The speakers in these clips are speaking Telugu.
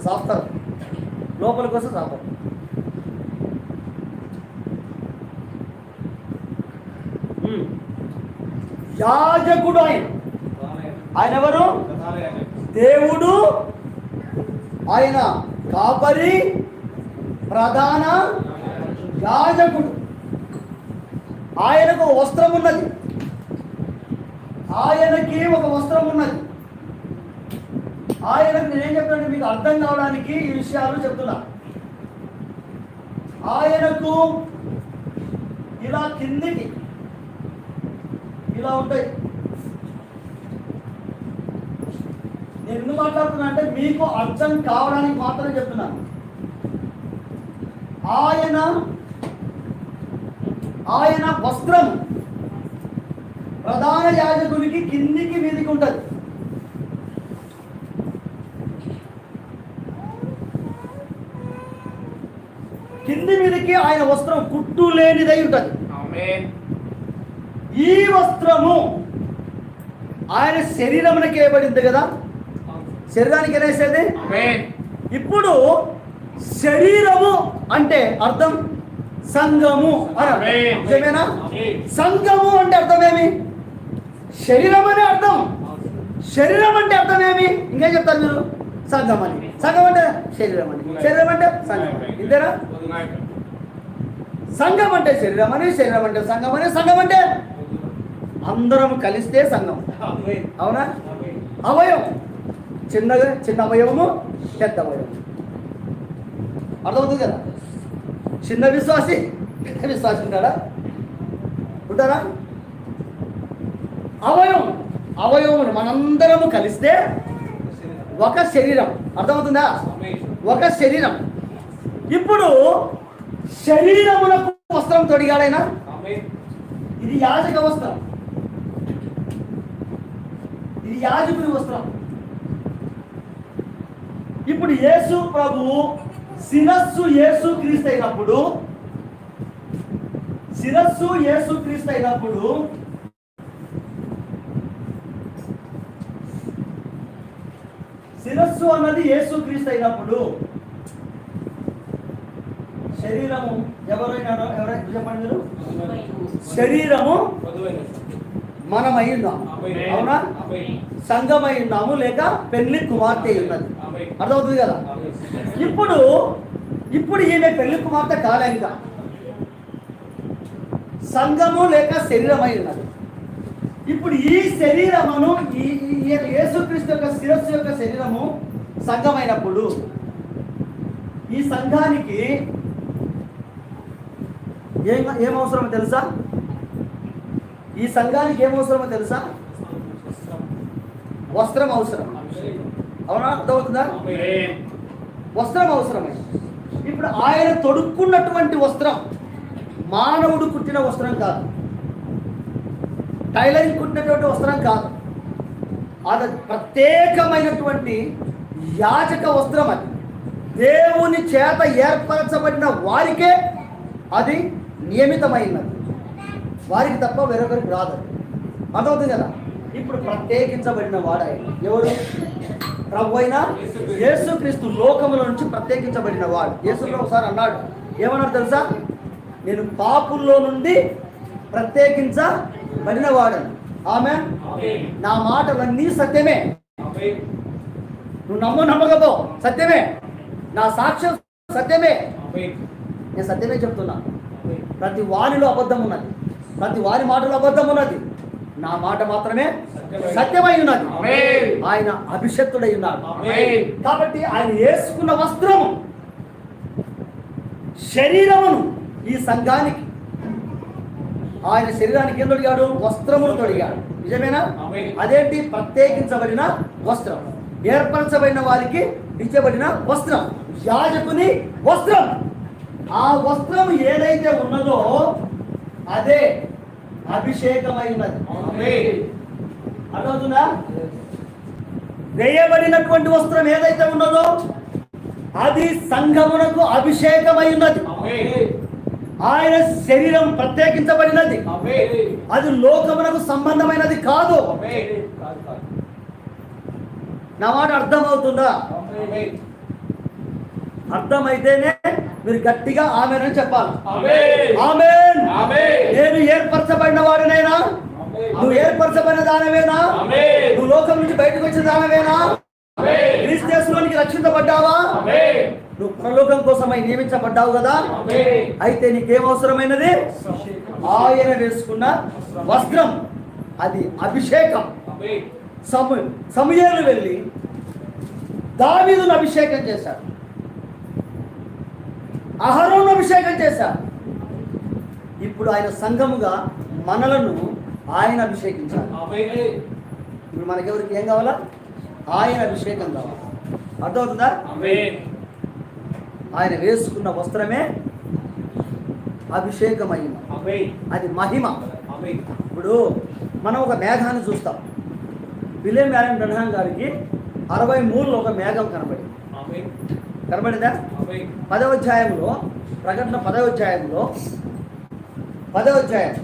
ఇట్లా సాపుతారు. లోపలికి వస్తే సాపరు యాజకుడు ఆయన. ఆయన ఎవరు? దేవుడు. ఆయన కాపరి ప్రధాన యాజకుడు. ఆయనకు వస్త్రం ఉన్నది. ఆయనకి ఒక వస్త్రం ఉన్నది. ఆయనకు నేనేం చెప్తానంటే మీకు అర్థం కావడానికి ఈ విషయాలు చెప్తున్నా. ఆయనకు ఇలా కిందికి ఇలా ఉంటాయి. నేను ఎందుకు మాట్లాడుతున్నా అంటే మీకు అర్థం కావడానికి మాత్రమే చెప్తున్నాను ఆయన ఆయన వస్త్రం ప్రధాన యాజకునికి కిందికి మీదికి ఉంటుంది. కింది మీదకి ఆయన వస్త్రం కుట్టు లేనిదై ఉంటుంది. ఈ వస్త్రము ఆయన శరీరమునకి వేయబడింది కదా? శరీరానికి వేసేది ఇప్పుడు శరీరము అంటే అర్థం సంఘము. నిజమేనా. సంఘము అంటే అర్థం ఏమి? శరీరం అనే అర్థం. శరీరం అంటే అర్థం ఏమి? ఇంకేం చెప్తారు మీరు? సంఘం అని. సంఘం అంటే శరీరం అని. శరీరం అంటే సంఘం. ఇంతేనా? సంఘం అంటే శరీరం అని శరీరం అంటే సంఘం అని సంఘం అంటే అందరం కలిస్తే సంఘం. అవునా? అవయవం. చిన్నగా చిన్న అవయవము పెద్ద అవయవం అర్థమవుతుంది కదా? చిన్న విశ్వాసి పెద్ద విశ్వాసి ఉంటాడా? ఉంటారా అవయవం. అవయవములు మనందరము కలిస్తే ఒక శరీరం. అర్థమవుతుందా? ఒక శరీరం. ఇప్పుడు శరీరమునకు వస్త్రం తొడిగాడైనా? ఇది యాజక వస్త్రం. ఇది యాజకుని వస్త్రం. ఇప్పుడు యేసు ప్రభు శిరస్సు యేసు క్రీస్తు అయినప్పుడు శిరస్సు యేసు క్రీస్తు అయినప్పుడు మనస్సు అన్నది యేసు క్రీస్తు అయినప్పుడు. శరీరము ఎవరైనా ఎవరైనా చెప్పండి మీరు? శరీరము మనమై ఉన్నాము అవునా? సంఘమై ఉన్నాము లేక పెళ్ళి కుమార్తె ఉన్నది అర్థమవుతుంది కదా? ఇప్పుడు ఇప్పుడు ఈమె పెళ్ళి కుమార్తె కాలే ఇంకా సంఘము లేక శరీరమై ఉన్నది ఇప్పుడు ఈ శరీరమును ఈ యేసుక్రీస్తు యొక్క శిరస్సు యొక్క శరీరము సంఘమైనప్పుడు ఈ సంఘానికి ఏం ఏం అవసరమో తెలుసా? ఈ సంఘానికి ఏం అవసరమో తెలుసా? వస్త్రం అవసరం. అవునా? అర్థమవుతుందా? వస్త్రం అవసరమే ఇప్పుడు ఆయన తొడుక్కున్నటువంటి వస్త్రం మానవుడు కుట్టిన వస్త్రం కాదు. టైలరింగ్ కుట్టినటువంటి వస్త్రం కాదు. అది ప్రత్యేకమైనటువంటి యాచక వస్త్రం అది. దేవుని చేత ఏర్పరచబడిన వారికే అది నియమితమైనది. వారికి తప్ప వేరొకరికి రాదు అది. అర్థమవుతుంది కదా? ఇప్పుడు ప్రత్యేకించబడిన వాడు ఎవరు? ప్రభు అయినా యేసుక్రీస్తు లోకముల నుంచి ప్రత్యేకించబడిన వాడు. యేసులో ఒకసారి అన్నాడు. ఏమన్నాడు తెలుసా? నేను పాపుల్లో నుండి ప్రత్యేకించ వాడని ఆమె నా మాటలన్నీ సత్యమే. నువ్వు నమ్ము నమ్మకపో. సత్యమే. నా సాక్ష్యం సత్యమే. నేను సత్యమే చెప్తున్నా. ప్రతి వారిలో అబద్ధం ఉన్నది. ప్రతి వారి మాటలో అబద్ధం ఉన్నది. నా మాట మాత్రమే సత్యమై ఉన్నది. ఆయన అభిషక్తుడై ఉన్నాడు. కాబట్టి ఆయన వేసుకున్న వస్త్రము శరీరమును ఈ సంఘానికి ఆయన శరీరానికి ఏం తొడిగాడు? వస్త్రమును తొడిగాడు. నిజమేనా. అదేంటి? ప్రత్యేకించబడిన వస్త్రం. ఏర్పరచబడిన వారికి ఇచ్చబడిన వస్త్రం. యాజకుని వస్త్రం. ఆ వస్త్రం ఏదైతే ఉన్నదో అదే అభిషేకమై ఉన్నది అర్థమవుతుందా? వేయబడినటువంటి వస్త్రం ఏదైతే ఉన్నదో అది సంఘమునకు అభిషేకమై ఉన్నది ఆయన శరీరం ప్రత్యేకించబడినది. అది లోకమునకు సంబంధమైనది కాదు. నా మాట అర్థమవుతుందా? అర్థమైతేనే మీరు గట్టిగా ఆమెనని చెప్పాలి. ఆమేన్. నేను ఏర్పరచబడిన వాడినైనా? నువ్వు ఏర్పరచబడిన దానవేనా. నువ్వు లోకం నుంచి బయటకు వచ్చిన దానవేనా. క్రీస్తులోనికి రక్షించబడ్డావా. నువ్వు పరలోకం కోసమై నియమించబడ్డావు కదా. అయితే నీకేం అవసరమైనది ఆయన వేసుకున్న వస్త్రం అది అభిషేకం. సమ సమయాలు వెళ్ళి దావీదును అభిషేకం చేశాడు. అహరోను అభిషేకం చేశాడు. ఇప్పుడు ఆయన సంఘముగా మనలను ఆయన అభిషేకించాలి. ఆమేన్. ఇప్పుడు మనకెవరికి ఏం కావాలా? ఆయన అభిషేకం కావాలి. అర్థమవుతుందా. ఆయన వేసుకున్న వస్త్రమే అభిషేకమైన ఆమేన్. అది మహిమ. ఇప్పుడు మనం ఒక మేఘాన్ని చూస్తాం. విలియం మ్యారన్ బ్రహ్మాం గారికి అరవై మూడులో ఒక మేఘం కనబడింది. కనబడిందా? ఆమేన్. పదవ అధ్యాయంలో ప్రకటన పదవ అధ్యాయంలో పదవ అధ్యాయం.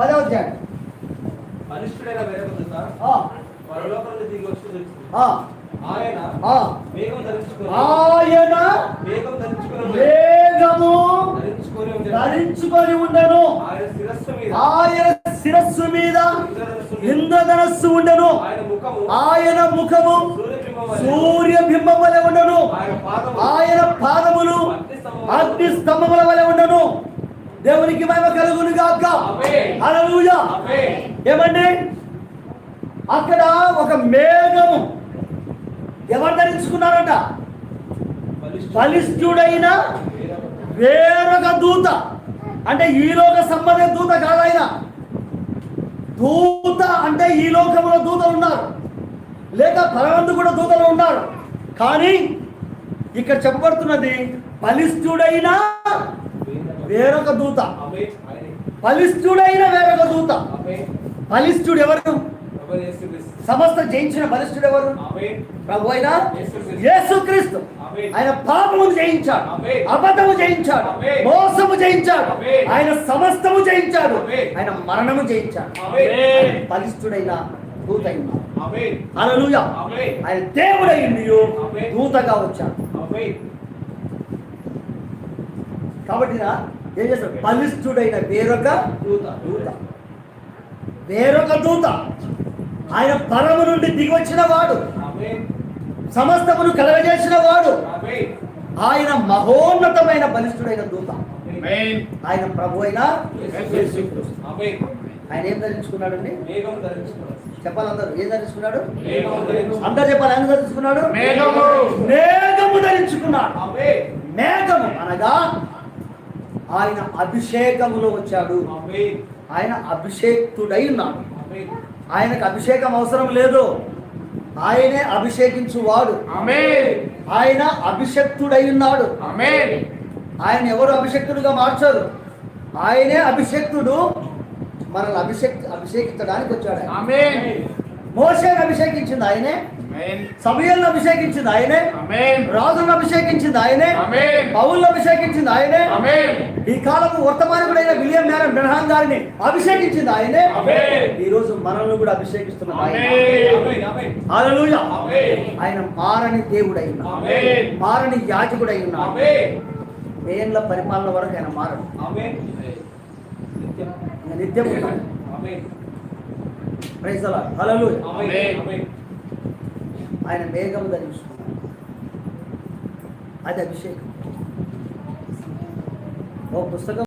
పదవ అధ్యాయం. వేరొక ఆయన వేగము ధరించుకొని ఉండెను. ఆయన శిరస్సు మీద. ఇంద్రధనుస్సు ఉండను. ఆయన ముఖము ముఖము సూర్యబింబం వలె. ఉండను. ఆయన పాదము ఆయన పాదములు అగ్ని స్తంభముల వలె ఉండను. దేవునికి మహిమ కలుగును గాక. హల్లెలూయా. ఆమేన్. ఏమండి? అక్కడ ఒక మేఘము. ఎవరు ధరించుకున్నారట? బలిష్ఠుడైన బలిష్ఠుడైన వేరొక దూత. అంటే ఈ లోక సంబంధ దూత కాదాయన దూత అంటే ఈ లోకంలో దూతలు ఉన్నారు. లేక పరమందు కూడా దూతలు ఉన్నారు. కానీ ఇక్కడ చెప్పబడుతున్నది బలిష్ఠుడైన వేరొక దూత. బలిష్ఠుడైన వేరొక దూత. ఆమేన్. బలిష్ఠుడు ఎవరు. సమస్త జయించిన బలిష్ఠుడు ఎవరు. ప్రభు అయిన యేసుక్రీస్తు. ఆయన పాపమును జయించాడు. అబద్ధము జయించాడు. మోసము జయించాడు. ఆయన సమస్తము జయించాడు. ఆయన మరణము జయించాడు బలిష్ఠుడైన దూతైన. ఆయన దేవుడైంది ఆమేన్. దూతగా వచ్చాడు. కాబట్టి ఏం చేస్తాడు బలిష్ఠుడైన వేరొక దూత. దూత వేరొక దూత ఆయన పరము నుండి దిగి వచ్చిన వాడు ఆమేన్. సమస్తమును కలగజేసిన వాడు ఆమేన్. ఆయన మహోన్నతమైన బలిష్ఠుడైన దూత ఆమేన్. ఆయన ప్రభు అయిన యేసుక్రీస్తు. ఆమేన్. ఆయన ఏం ధరించుకున్నాడండి మేఘం ధరించుకున్నాడు. చెప్పాలి అందరూ ఏం ధరించుకున్నాడు. అందరు చెప్పాలి ఆయన ధరించుకున్నాడు మేఘము. మేఘము ధరించుకున్నాడు ఆమేన్. మేఘము అనగా ఆయన అభిషేకములో వచ్చాడు ఆమేన్. ఆయన అభిషేక్తుడై ఉన్నాడు. ఆయనకు అభిషేకం అవసరం లేదు. ఆయనే అభిషేకించువాడు. ఆమేన్. ఆయన అభిషక్తుడై ఉన్నాడు. ఆయన ఎవరు అభిషక్తుడుగా మార్చారు? ఆయనే అభిషక్తుడు. మనల్ని అభిషేక్ అభిషేకించడానికి వచ్చాడు. మోషేని అభిషేకించింది ఆయనే. ఆమేన్. సమయలను అభిషేకించింది ఆయనే. రాజులను అభిషేకించింది ఆయనే. పౌలను అభిషేకించింది ఆయనే. ఈ కాలపు వర్తమానకుడైన విలియం మ్యారన్ బ్రహ్మాన్ గారిని అభిషేకించింది ఆయనే. ఈ రోజు మనల్ని కూడా అభిషేకిస్తున్నది ఆయన మారని దేవుడై. మారని యాజకుడై ఉన్నాడు. వేళ్ళ పరిపాలన వరకు ఆయన మారడు. నిత్యం. ప్రైజ్ అలా. ఆమేన్. ఆయన మేఘం ధరించుకున్నాడు. అది అభిషేకం. ఓ పుస్తకం